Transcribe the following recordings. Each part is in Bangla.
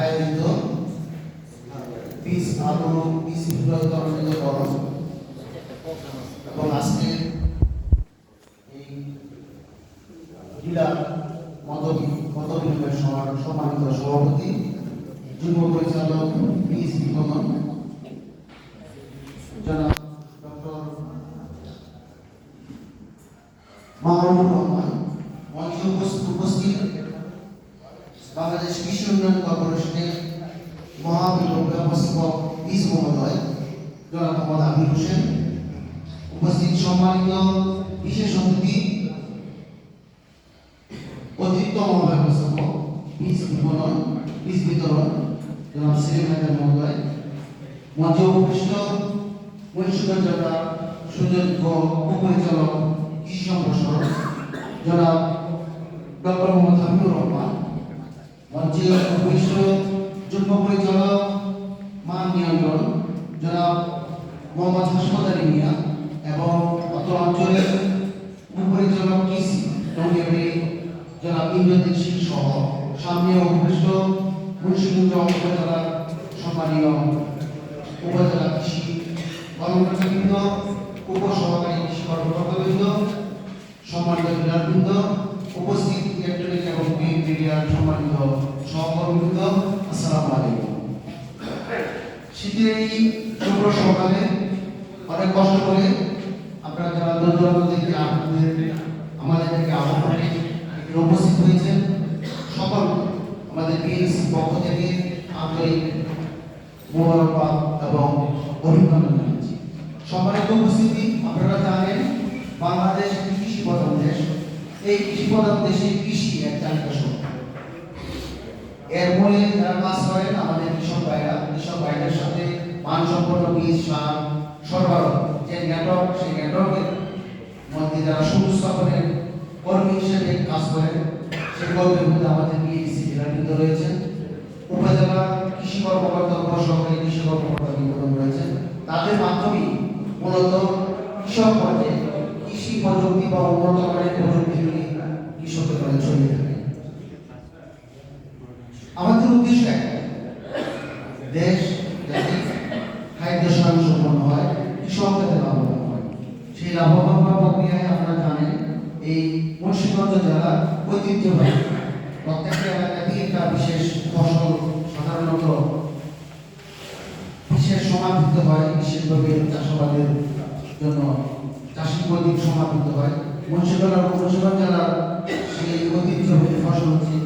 আয়োজিত পিস আলু পিস বিতরণিত করণ এবং আজকে এই জেলা মত মত বিনিময় সম্মানিত সভাপতি যুব পরিচালক পিস বিপণন জনাব ডক্টর মাহমুদুর রহমান, মঞ্চে উপস্থিত। বাংলাদেশ কৃষি উন্নয়ন কর্পোরেশনের মহাবিভাগ ব্যবস্থাপক ইস মহোদয়, জনাব মোহাম্মদ আমির হোসেন। উপস্থিত সম্মানিত বিশেষ অতিথি, অতিরিক্ত মহাব্যবস্থাপক বীজ বিপণন বীজ বিতরণ, জনাব সেলিম হায়দার মহোদয়, মঞ্চে উপবিষ্ট জেলা সুযোগ্য উপপরিচালক, কৃষি সম্প্রসারণ, জনাব ডক্টর মোহাম্মদ হাবিবুর রহমান মঞ্চে উপবিষ্ট যুগ্ম পরিচালক মান নিয়ন্ত্রণ, জনাব মোহাম্মদ হাসপাতালি মিয়া এবং অত্র অঞ্চলের উপপরিচালক কৃষি টঙ্গিয়ারি জনাব ইন্দ্রজিৎ সিং সহ সামনে উপবিষ্ট মুন্সিগঞ্জ উপজেলার সম্মানীয় উপজেলা কৃষি কর্মকর্তাবৃন্দ, উপসহকারী কৃষি কর্মকর্তাবৃন্দ অনেক কষ্ট করে আপনারা সকল আমাদের মোবারকবাদ এবং অভিনন্দন জানাচ্ছি। সম্মানিত উপস্থিতি, আপনারা বাংলাদেশ কৃষি দেশ। এই কৃষি দেশে কৃষি এক এর মূলে যারা কাজ করেন, আমাদের ভাইরা কৃষক ভাইদের সাথে মানসম্পন্ন বীজ, সার, সরবরাহ, যে নেটওয়ার্ক সেই নেটওয়ার্কের মধ্যে যারা সংস্থাপনের কর্মী হিসেবে কাজ করেন, সেই কর্মীর মধ্যে আমাদের বিএসসি জেলাবৃন্দ রয়েছেন উপজেলা কৃষি কর্মকর্তা, উপসহকারী কৃষি কর্মকর্তা বিতরণ রয়েছেন তাদের মাধ্যমেই মূলত কৃষক পর্যায়ে কৃষি প্রযুক্তি বা উন্নত মানের প্রযুক্তিগুলি কৃষকের কাছে ছড়িয়ে থাকে। আমাদের উদ্দেশ্য একটাই দেশ খাদ্য স্বয়ংসম্পন্ন হয় কৃষক যাতে লাভবান হয়। সেই লাভবান হওয়ার প্রক্রিয়ায় আপনারা জানেন, এই মুন্সিগঞ্জ জেলার ঐতিহ্যবাহী, প্রত্যেকটা এলাকাতেই একটা বিশেষ ফসল সাধারণত বিশেষ সমাবৃত হয়, বিশেষভাবে চাষাবাদের জন্য চাষি প্রতীক সমাবৃত হয়। মুন্সিগঞ্জ মুন্সিগঞ্জ জেলার সেই ঐতিহ্যবাহী ফসল হচ্ছে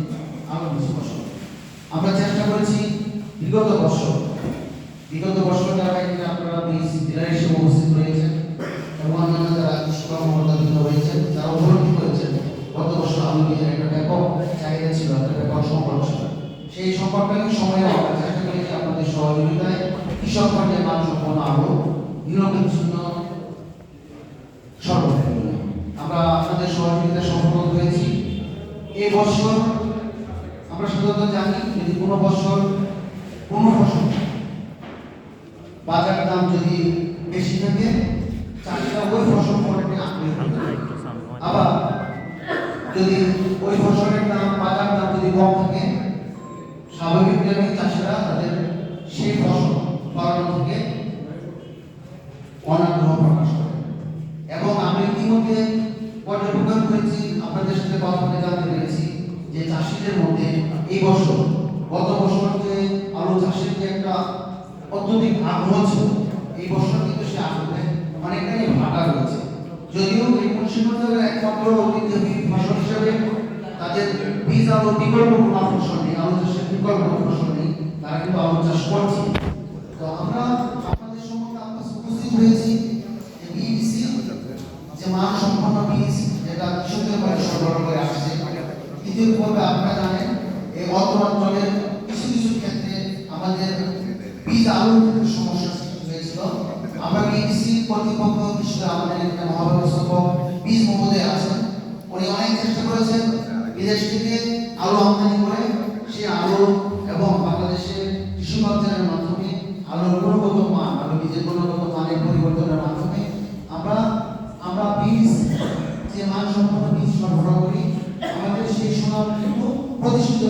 আলু ফসল। আমরা চেষ্টা করেছি বিগত বছর বিগত বছর যারা এখানে আপনারা জেলা হিসেবে উপস্থিত রয়েছেন এবং অন্যান্য যারা কৃষি কর্মকর্তাবৃন্দ রয়েছেন তারা উপলব্ধি করেছেন, গত বছর আলু বীজের একটা ব্যাপক চাহিদা ছিল, একটা ব্যাপক সংকট ছিল। সেই সংকটকালীন সময়ে আমরা চেষ্টা করেছি আপনাদের সহযোগিতায়। কৃষক পর্যায়ে মান সম্পন্ন আলু নিরবিচ্ছিন্ন আমরা আপনাদের সহযোগিতা সফল হয়েছি এই বছর আমরা সাধারণত জানি, যদি কোনো বছর কোনো ফসল বাজার দাম যদি বেশি থাকে, চাষিরা ওই ফসল আগ্রহী আবার যদি ওই ফসলের দাম বাজার দাম যদি কম থাকে স্বাভাবিকভাবেই চাষিরা তাদের সেই ফসল ফলানো থেকে অনাগ্রহ প্রকাশ করে। এবং আমি ইতিমধ্যে পর্যবেক্ষণ করেছি, আপনাদের সাথে কথা বলে জানতে পেরেছি যে চাষিদের মধ্যে এই বছর, গত বছর অত্যধিক আগ্রহ ছিল এই বছর কিন্তু সে আগ্রহে অনেকটাই ভাটা রয়েছে। যদিও এই মুন্সিগঞ্জের একমাত্র ঐতিহ্যবাহী ফসল হিসেবে তাদের বীজ আলু বিকল্প কোনো ফসল নেই, আলু চাষের বিকল্প কোনো ফসল নেই, তারা কিন্তু আলু চাষ করছে। তো আমরা আপনাদের সম্মুখে আমরা উপস্থিত হয়েছি বিবিসি যে মান সম্পন্ন বীজ যেটা কৃষকদের বাড়ি সরবরাহ করে আসছে, ইতিপূর্বে আপনারা জানেন এই অত্র অঞ্চলের কিছু কিছু ক্ষেত্রে আমাদের বীজ ক্ষেত্রে সমস্যা হয়েছিল, আমরা বিবিসি কর্তৃপক্ষ হিসেবে আমাদের এখানে মহাব্যবস্থাপক বীজ মহোদয় আছেন। উনি অনেক চেষ্টা করেছেন বিদেশ থেকে আলু আমদানি করে। সেই আলু এবং বাংলাদেশের কৃষি বাজারের মাধ্যমে আলুর গুণগত মান, আলু বীজের গুণগত মানের পরিবর্তনের মাধ্যমে আমরা আমরা বীজ, যে মান সম্পন্ন বীজ সরবরাহ করি, আমাদের সেই সুনাম কিন্তু প্রতিষ্ঠিত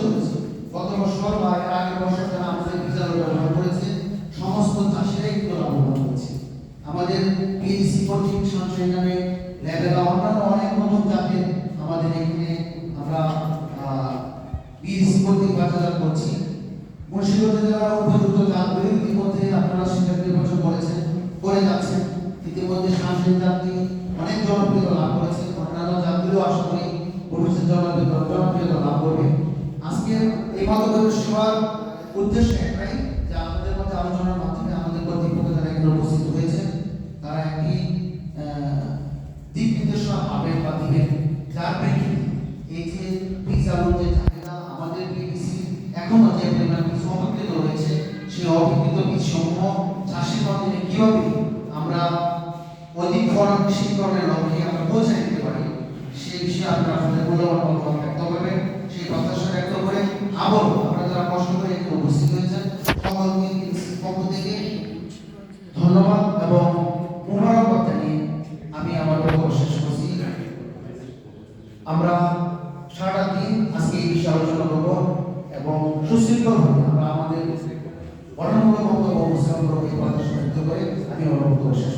এছাড়া অন্যান্য অনেক নতুন জাতের আমাদের এখানে আমরা বীজ প্রতি বাজার করছি। মুন্সিগঞ্জ জেলার উপযুক্ত জাতগুলি ইতিমধ্যে আপনারা সেটা নির্বাচন করেছেন করে যাচ্ছেন। ইতিমধ্যে শাসের জাতি অনেক জনপ্রিয়তা লাভ করেছে। অন্যান্য জাতগুলিও আশা করি ভবিষ্যৎ জনপ্রিয়তা লাভ করবে। আজকে এই মাদক সেবার উদ্দেশ্য একটাই, যে আমাদের মধ্যে আলোচনার মাধ্যমে আমাদের কর্তৃপক্ষ তারা এখানে উপস্থিত নির্দেশনা পাবেন বা দিবেন যার প্রেক্ষিতে এই যে আলুর যে চাহিদা আমাদের বিবিসি এখনও যে পরিমাণ বীজ অপকৃত রয়েছে সেই অপকৃত বীজ সমূহ চাষের মাধ্যমে কীভাবে আমরা অধিক ফলন কৃষিকরণের লক্ষ্যে আমরা পৌঁছে দিতে পারি সেই বিষয়ে আপনারা আপনাদের মূল্যবান ব্যক্ত করবেন। সেই প্রত্যাশা ব্যক্ত করে আবারও আপনারা যারা কষ্ট করে এখানে উপস্থিত হয়েছেন সম্পর্কে কথা শুনতে করে আমি অনুভব করছি।